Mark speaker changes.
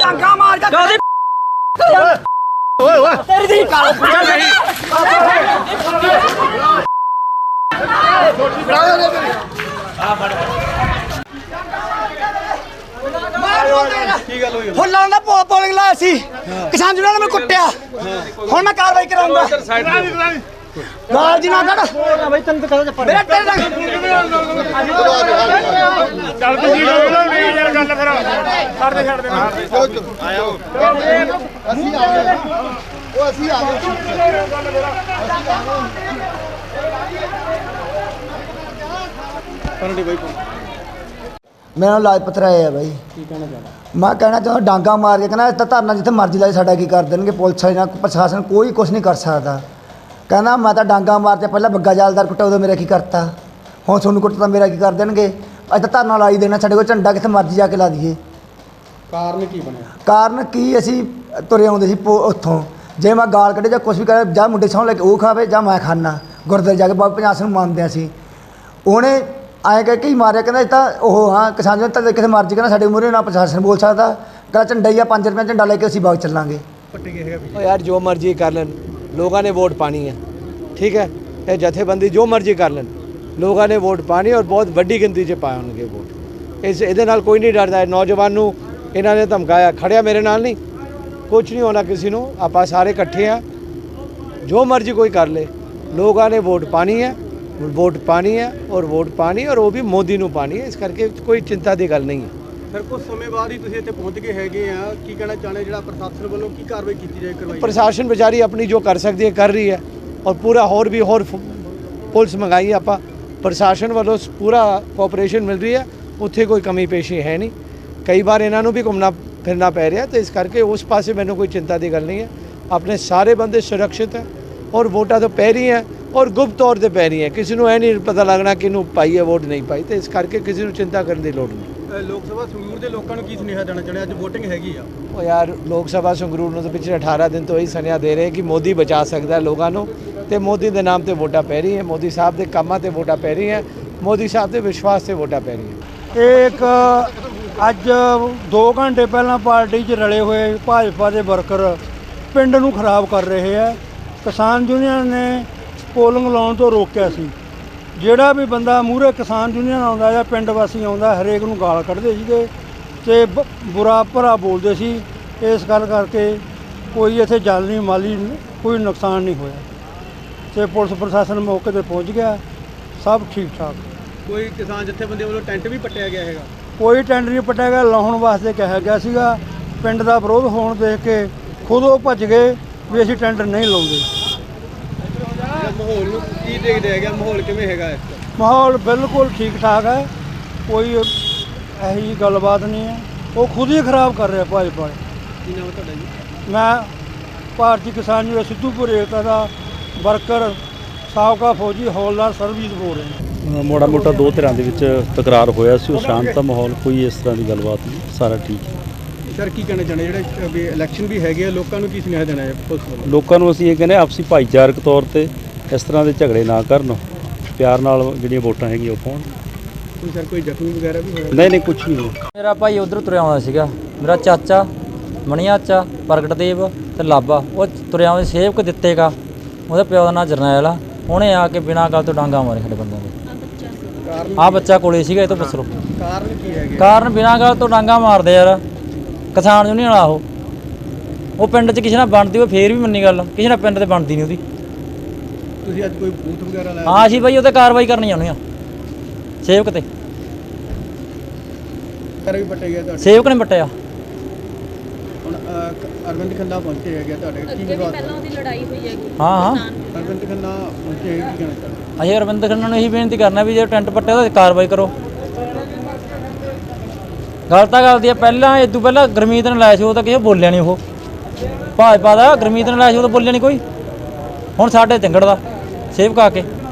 Speaker 1: ਡਾਂਗਾ ਮਾਰ ਕੇ
Speaker 2: ਓਏ ਓਏ।
Speaker 1: ਤੇਰੀ ਦੀ ਕਾਲ
Speaker 2: ਕੀ ਗੱਲ ਹੋਈ
Speaker 1: ਫੁੱਲਾਂ ਦਾ ਪੋ ਪੋਲਿੰਗ ਲਾਇਆ ਸੀ। ਕਿਸਾਨ ਜੁਨਾ ਨੇ ਮੈਨੂੰ ਕੁੱਟਿਆ। ਹੁਣ ਮੈਂ ਕਾਰਵਾਈ ਕਰਾਉਂਗਾ ਗਾਲ ਜੀ ਨਾ ਕੱਢ। ਬਈ ਤੈਨੂੰ ਤਾਂ ਕਹਦਾ ਚੱਪੜ ਮੇਰੇ ਤੇਰੇ
Speaker 3: ਚੱਲ ਤੁਸੀਂ ਲੋਕ ਨਹੀਂ ਯਾਰ ਗੱਲ ਫਿਰ ਛੱਡ ਦੇ ਛੱਡ ਦੇ
Speaker 2: ਅਸੀਂ ਆ ਗਏ ਉਹ ਅਸੀਂ ਆ ਗਏ
Speaker 4: ਮੇਰਾ ਨਾਮ ਲਾਜਪਤ ਰਾਏ ਹੈ ਬਾਈ। ਕੀ ਕਹਿਣਾ ਚਾਹੁੰਦਾ ਮੈਂ ਕਹਿਣਾ ਚਾਹੁੰਦਾ ਡਾਂਗਾ ਮਾਰ ਕੇ, ਕਹਿੰਦਾ ਇੱਥੇ ਧਰਨਾ ਜਿੱਥੇ ਮਰਜ਼ੀ ਲਾਈ ਸਾਡਾ ਕੀ ਕਰ ਦੇਣਗੇ ਪੁਲਿਸ ਵਾਲੇ ਨਾਲ, ਪ੍ਰਸ਼ਾਸਨ ਕੋਈ ਕੁਝ ਨਹੀਂ ਕਰ ਸਕਦਾ। ਕਹਿੰਦਾ ਮੈਂ ਤਾਂ ਡਾਂਗਾ ਮਾਰ ਤੇ ਪਹਿਲਾਂ ਬੱਗਾ ਜਾਲਦਾਰ ਕੁੱਟਿਆ, ਉਦੋਂ ਮੇਰਾ ਕੀ ਕਰਤਾ? ਹੁਣ ਤੁਹਾਨੂੰ ਕੁੱਟਦਾ ਮੇਰਾ ਕੀ ਕਰ ਦੇਣਗੇ? ਅੱਜ ਤਾਂ ਧਰਨਾ ਲਾਈ ਦੇਣਾ ਸਾਡੇ ਕੋਲ ਝੰਡਾ ਕਿੱਥੇ ਮਰਜ਼ੀ ਜਾ ਕੇ ਲਾ ਦਈਏ।
Speaker 2: ਕਾਰਨ ਕੀ ਬਣਿਆ?
Speaker 4: ਕਾਰਨ ਕੀ ਅਸੀਂ ਤੁਰੇ ਆਉਂਦੇ ਸੀ ਪੋ- ਉੱਥੋਂ। ਜੇ ਮੈਂ ਗਾਲ ਕੱਢੇ ਜਾਂ ਕੁਝ ਵੀ ਕਰੇ ਜਾਂ ਮੁੰਡੇ ਸੌਂ ਲੈ ਕੇ ਉਹ ਖਾਵੇ ਜਾਂ ਮੈਂ ਖਾਣਾ ਗੁਰਦੁਆਰੇ ਜਾ ਕੇ ਬਾਬਾ ਪੰਜਾਸ ਨੂੰ ਮੰਨਦੇ ਅਸੀਂ। ਉਹਨੇ ਐਂ ਕਹਿ ਕੇ ਹੀ ਮਾਰਿਆ ਕਹਿੰਦਾ ਇਹ ਤਾਂ ਉਹ ਹਾਂ ਕਿਸਾਨ ਜਨ ਤਾਂ ਕਿਸੇ ਮਰਜ਼ੀ ਕਹਿੰਦਾ ਸਾਡੇ ਮੂਹਰੇ ਨਾ ਪ੍ਰਸ਼ਾਸਨ ਬੋਲ ਸਕਦਾ। ਕਹਿੰਦਾ ਝੰਡਾ ਹੀ ਆ 5 ਰੁਪਏ ਝੰਡਾ ਲੈ ਕੇ ਅਸੀਂ ਬਾਗ ਚੱਲਾਂਗੇ।
Speaker 5: ਉਹ ਯਾਰ ਜੋ ਮਰਜ਼ੀ ਕਰ ਲੈਣ। ਲੋਕਾਂ ਨੇ ਵੋਟ ਪਾਣੀ ਹੈ ਠੀਕ ਹੈ? ਇਹ ਜਥੇਬੰਦੀ ਜੋ ਮਰਜ਼ੀ ਕਰ ਲੈਣ। ਲੋਕਾਂ ਨੇ ਵੋਟ ਪਾਣੀ ਔਰ ਬਹੁਤ ਵੱਡੀ ਗਿਣਤੀ 'ਚ ਪਾਏ ਹੋਣਗੇ ਵੋਟ। ਇਸ ਇਹਦੇ ਨਾਲ ਕੋਈ ਨਹੀਂ ਡਰਦਾ। ਨੌਜਵਾਨ ਨੂੰ ਇਹਨਾਂ ਨੇ ਧਮਕਾਇਆ। ਖੜਿਆ ਮੇਰੇ ਨਾਲ ਨਹੀਂ। ਕੁਝ ਨਹੀਂ ਹੋਣਾ ਕਿਸੇ ਨੂੰ। ਆਪਾਂ ਸਾਰੇ ਇਕੱਠੇ ਆ। ਜੋ ਮਰਜ਼ੀ ਕੋਈ ਕਰ ਲੇ। ਲੋਕਾਂ ਨੇ ਵੋਟ ਪਾਣੀ ਹੈ। ਵੋਟ ਪਾਣੀ ਹੈ ਔਰ ਵੋਟ ਪਾਣੀ ਔਰ ਉਹ ਵੀ ਮੋਦੀ ਨੂੰ ਪਾਣੀ ਹੈ। ਇਸ ਕਰਕੇ ਕੋਈ ਚਿੰਤਾ ਦੀ ਗੱਲ ਨਹੀਂ ਹੈ।
Speaker 2: ਫਿਰ ਕੁਝ ਸਮੇਂ ਬਾਅਦ ਹੀ ਤੁਸੀਂ ਇੱਥੇ ਪਹੁੰਚ ਗਏ ਹੈਗੇ ਆ। ਕੀ ਕਹਿਣਾ ਚਾਹੁੰਦੇ? ਜਿਹੜਾ ਪ੍ਰਸ਼ਾਸਨ ਵੱਲੋਂ ਕੀ ਕਾਰਵਾਈ ਕੀਤੀ ਜਾਏ ਕਰਵਾਈ
Speaker 5: ਪ੍ਰਸ਼ਾਸਨ ਵਿਚਾਰੀ ਆਪਣੀ ਜੋ ਕਰ ਸਕਦੀ ਹੈ ਕਰ ਰਹੀ ਹੈ। ਔਰ ਪੂਰਾ ਹੋਰ ਵੀ ਹੋਰ ਪੁਲਿਸ ਮੰਗਾਈ ਆਪਾਂ। ਪ੍ਰਸ਼ਾਸਨ ਵੱਲੋਂ ਪੂਰਾ ਕੋਆਪਰੇਸ਼ਨ ਮਿਲ ਰਹੀ ਹੈ। ਉੱਥੇ ਕੋਈ ਕਮੀ ਪੇਸ਼ੀ ਹੈ ਨਹੀਂ। ਕਈ ਵਾਰ ਇਹਨਾਂ ਨੂੰ ਵੀ ਘੁੰਮਣਾ ਫਿਰਨਾ ਪੈ ਰਿਹਾ, ਤੇ ਇਸ ਕਰਕੇ ਉਸ ਪਾਸੇ ਮੈਨੂੰ ਕੋਈ ਚਿੰਤਾ ਦੀ ਗੱਲ ਨਹੀਂ ਹੈ। ਆਪਣੇ ਸਾਰੇ ਬੰਦੇ ਸੁਰੱਖਿਅਤ ਹੈ ਔਰ ਵੋਟਾਂ ਤੋਂ ਪੈ ਰਹੀ ਹੈ ਔਰ ਗੁਪਤ ਤੌਰ ਤੇ ਪੈ ਰਹੀ ਹੈ। ਕਿਸੇ ਨੂੰ ਇਹ ਨਹੀਂ ਪਤਾ ਲੱਗਣਾ ਕਿ ਇਹਨੂੰ ਪਾਈ ਹੈ, ਵੋਟ ਨਹੀਂ ਪਾਈ। ਤੇ ਇਸ ਕਰਕੇ ਕਿਸੇ ਨੂੰ ਚਿੰਤਾ ਕਰਨ ਦੀ ਲੋੜ ਨਹੀਂ।
Speaker 2: ਲੋਕ ਸਭਾ ਸੰਗਰੂਰ ਦੇ ਲੋਕਾਂ ਨੂੰ ਕੀ ਸੁਨੇਹਾ ਦੇਣਾ ਚਾਹੁੰਦੇ ਅੱਜ VOTING ਹੈਗੀ ਆ।
Speaker 5: ਉਹ ਯਾਰ ਲੋਕ ਸਭਾ ਸੰਗਰੂਰ ਨੂੰ ਤਾਂ ਪਿਛਲੇ 18 ਦਿਨ ਤੋਂ ਇਹੀ ਸੁਨੇਹਾ ਦੇ ਰਹੇ ਕਿ ਮੋਦੀ ਬਚਾ ਸਕਦਾ ਹੈ ਲੋਕਾਂ ਨੂੰ ਤੇ ਮੋਦੀ ਦੇ ਨਾਮ ਤੇ ਵੋਟਾਂ ਪੈ ਰਹੀ ਹੈ ਮੋਦੀ ਸਾਹਿਬ ਦੇ ਕੰਮਾਂ ਤੇ ਵੋਟਾਂ ਪੈ ਰਹੀਆਂ ਮੋਦੀ ਸਾਹਿਬ ਦੇ ਵਿਸ਼ਵਾਸ ਤੇ ਵੋਟਾਂ ਪੈ ਰਹੀਆਂ।
Speaker 6: ਇਹ ਇੱਕ ਅੱਜ 2 ਘੰਟੇ ਪਹਿਲਾਂ ਪਾਰਟੀ 'ਚ ਰਲੇ ਹੋਏ ਭਾਜਪਾ ਦੇ ਵਰਕਰ ਪਿੰਡ ਨੂੰ ਖਰਾਬ ਕਰ ਰਹੇ ਆ। ਕਿਸਾਨ ਯੂਨੀਅਨ ਨੇ ਪੋਲਿੰਗ ਲਾਉਣ ਤੋਂ ਰੋਕਿਆ ਸੀ। ਜਿਹੜਾ ਵੀ ਬੰਦਾ ਮੂਹਰੇ ਕਿਸਾਨ ਯੂਨੀਅਨ ਆਉਂਦਾ ਜਾਂ ਪਿੰਡ ਵਾਸੀ ਆਉਂਦਾ ਹਰੇਕ ਨੂੰ ਗਾਲ ਕੱਢਦੇ ਸੀਗੇ ਤੇ ਬ- ਬੁਰਾ ਭਰਾ ਬੋਲਦੇ ਸੀ। ਇਸ ਗੱਲ ਕਰਕੇ ਕੋਈ ਇੱਥੇ ਜਾਨੀ ਮਾਲੀ ਕੋਈ ਨੁਕਸਾਨ ਨਹੀਂ ਹੋਇਆ। ਤੇ ਪੁਲਿਸ ਪ੍ਰਸ਼ਾਸਨ ਮੌਕੇ ਤੇ ਪਹੁੰਚ ਗਿਆ। ਸਭ ਠੀਕ ਠਾਕ
Speaker 2: ਕੋਈ ਕਿਸਾਨ ਜਥੇਬੰਦੀ ਵੱਲੋਂ ਟੈਂਟ ਵੀ ਪੱਟਿਆ ਗਿਆ ਹੈਗਾ?
Speaker 6: ਕੋਈ ਟੈਂਡਰ ਨਹੀਂ ਪਟਿਆ ਗਿਆ। ਲਾਉਣ ਵਾਸਤੇ ਕਿਹਾ ਗਿਆ ਸੀਗਾ। ਪਿੰਡ ਦਾ ਵਿਰੋਧ ਹੋਣ ਦੇਖ ਕੇ ਖੁਦ ਉਹ ਭੱਜ ਗਏ ਵੀ ਅਸੀਂ ਟੈਂਡਰ ਨਹੀਂ ਲਾਉਂਦੇ।
Speaker 2: ਮਾਹੌਲ ਨੂੰ ਕੀ ਦੇਖਦੇ ਹੈਗੇ? ਮਾਹੌਲ ਕਿਵੇਂ ਹੈਗਾ ਇਸ ਦਾ?
Speaker 6: ਮਾਹੌਲ ਬਿਲਕੁਲ ਠੀਕ ਠਾਕ ਹੈ। ਕੋਈ ਇਹੋ ਜਿਹੀ ਗੱਲਬਾਤ ਨਹੀਂ ਹੈ। ਉਹ ਖੁਦ ਹੀ ਖਰਾਬ ਕਰ ਰਿਹਾ ਭਾਜਪਾ।
Speaker 2: ਕੀ ਨਾਮ ਹੈ ਤੁਹਾਡਾ ਜੀ?
Speaker 6: ਮੈਂ ਭਾਰਤੀ ਕਿਸਾਨ ਯੂਨੀਅਨ ਸਿੱਧੂਪੁਰ ਏਕਤਾ ਦਾ ਵਰਕਰ ਸਾਬਕਾ ਫੌਜੀ ਹੌਲਦਾਰ ਸਰਵਿਸ ਬੋਲ ਰਿਹਾ
Speaker 7: ਮੋੜਾ ਮੋਟਾ ਦੋ ਧਿਰਾਂ ਦੇ ਵਿੱਚ ਤਕਰਾਰ ਹੋਇਆ ਸੀ। ਉਹ ਸ਼ਾਂਤ ਮਾਹੌਲ ਕੋਈ ਇਸ ਤਰ੍ਹਾਂ ਦੀ ਗੱਲਬਾਤ ਨਹੀਂ। ਸਾਰਾ ਠੀਕ ਹੈ।
Speaker 2: ਸਰ ਕੀ ਕਹਿਣਾ ਚਾਹੁੰਦੇ ਜਿਹੜੇ ਵੀ ਇਲੈਕਸ਼ਨ ਵੀ ਹੈਗੇ ਆ ਲੋਕਾਂ ਨੂੰ ਕੀ ਸੁਨੇਹਾ ਦੇਣਾ ਹੈ ਪੁਲਿਸ ਵੱਲੋਂ?
Speaker 7: ਲੋਕਾਂ ਨੂੰ ਅਸੀਂ ਇਹ ਕਹਿੰਦੇ ਹਾਂ, ਆਪਸੀ ਭਾਈਚਾਰਕ ਤੌਰ ਤੇ ਇਸ ਤਰ੍ਹਾਂ ਦੇ ਝਗੜੇ ਨਾ ਕਰਨ। ਪਿਆਰ ਨਾਲ ਜਿਹੜੀਆਂ ਵੋਟਾਂ ਹੈਗੀਆਂ ਉਹ ਪਾਉਣ।
Speaker 2: ਕੋਈ ਸਰ ਕੋਈ ਜ਼ਖਮੀ ਵਗੈਰਾ ਵੀ ਹੋਇਆ?
Speaker 7: ਨਹੀਂ ਨਹੀਂ ਕੁਝ ਨਹੀਂ। ਹੋਇਆ
Speaker 8: ਮੇਰਾ ਭਾਈ ਉਧਰ ਤੁਰਿਆ ਆਉਂਦਾ ਸੀਗਾ। ਮੇਰਾ ਚਾਚਾ ਮਣੀਆ ਚਾਚਾ ਪ੍ਰਗਟ ਦੇਵ ਤੇ ਲਾਬਾ ਉਹ ਤੁਰਿਆ ਆਉਂਦੇ ਸੇਵਕ ਦਿੱਤੇਗਾ। ਉਹਦੇ ਪਿਓ ਦਾ ਨਾਂ ਜਰਨੈਲ ਆ। ਉਹਨੇ ਆ ਕੇ ਬਿਨਾਂ ਗੱਲ ਤੋਂ ਡਾਂਗਾ ਮਾਰੇ ਸਾਡੇ ਬੰਦਿਆਂ ਦੇ।
Speaker 2: ਕਾਰਨ
Speaker 8: ਆ ਬੱਚਾ ਕੋਲੇ ਸੀਗਾ ਇਹ ਤੋਂ ਪੁੱਛ ਲਓ।
Speaker 2: ਕਾਰਨ ਕੀ ਹੈਗੇ?
Speaker 8: ਕਾਰਨ ਬਿਨਾਂ ਗੱਲ ਤੋਂ ਡਾਂਗਾ ਮਾਰਦੇ ਯਾਰ। ਕਿਸਾਨ ਯੂਨੀਅਨ ਵਾਲਾ ਉਹ। ਉਹ ਪਿੰਡ 'ਚ ਕਿਸੇ ਨਾਲ ਬਣਦੀ ਉਹ ਫੇਰ ਵੀ ਮੰਨੀ ਗੱਲ। ਕਿਸੇ ਨਾਲ ਪਿੰਡ ਤੇ ਬਣਦੀ ਨਹੀਂ ਉਹਦੀ।
Speaker 2: ਤੁਸੀਂ ਅੱਜ ਕੋਈ ਬੂਥ ਵਗੈਰਾ ਲਾਇਆ
Speaker 8: ਹਾਂ ਅਸੀਂ ਬਾਈ ਉਹਤੇ ਕਾਰਵਾਈ ਕਰਨੀ ਚਾਹੁੰਦੇ ਆ ਸੇਵਕ ਤੇ।
Speaker 2: ਕਰ ਵੀ ਪੱਟੇ ਗਿਆ ਤੁਹਾਡੇ?
Speaker 8: ਸੇਵਕ ਨੇ ਪੱਟਿਆ
Speaker 2: ਹੁਣ ਅਰਵਿੰਦ ਖੰਨਾ ਪਹੁੰਚੇ ਹੈਗੇ ਆ ਤੁਹਾਡੇ ਕੀ ਵਿਵਾਦ
Speaker 9: ਪਹਿਲਾਂ ਉਹਦੀ ਲੜਾਈ ਹੋਈ ਹੈਗੀ।
Speaker 8: ਹਾਂ ਹਾਂ।
Speaker 2: ਅਰਵਿੰਦ ਖੰਨਾ ਪਹੁੰਚੇ ਹੈਗੇ, ਕੀ ਕਹਿਣਾ ਚਾਹੁੰਦੇ
Speaker 8: ਅਸੀਂ ਅਰਵਿੰਦ ਖੰਨਾ ਨੂੰ ਇਹੀ ਬੇਨਤੀ ਕਰਨਾ ਵੀ ਜੇ ਟੈਂਟ ਪੱਟਿਆ ਤਾਂ ਕਾਰਵਾਈ ਕਰੋ। ਗੱਲ ਤਾਂ ਗੱਲ ਦੀ ਆ ਪਹਿਲਾਂ ਇਦੋਂ ਪਹਿਲਾਂ ਗਰਮੀਤ ਨੇ ਲਾਇਆ ਸੀ ਉਹ ਤਾਂ ਕਿਸੇ ਬੋਲਿਆ ਨਹੀਂ ਉਹ। ਭਾਜਪਾ ਦਾ ਗਰਮੀਤ ਨੇ ਲਾਇਆ ਸੀ ਉਹ ਤਾਂ ਬੋਲਿਆ ਨਹੀਂ ਕੋਈ। ਹੁਣ ਸਾਡੇ ਚੰਗੜ ਦਾ। ਸੇਵ ਕਾ ਕੇ।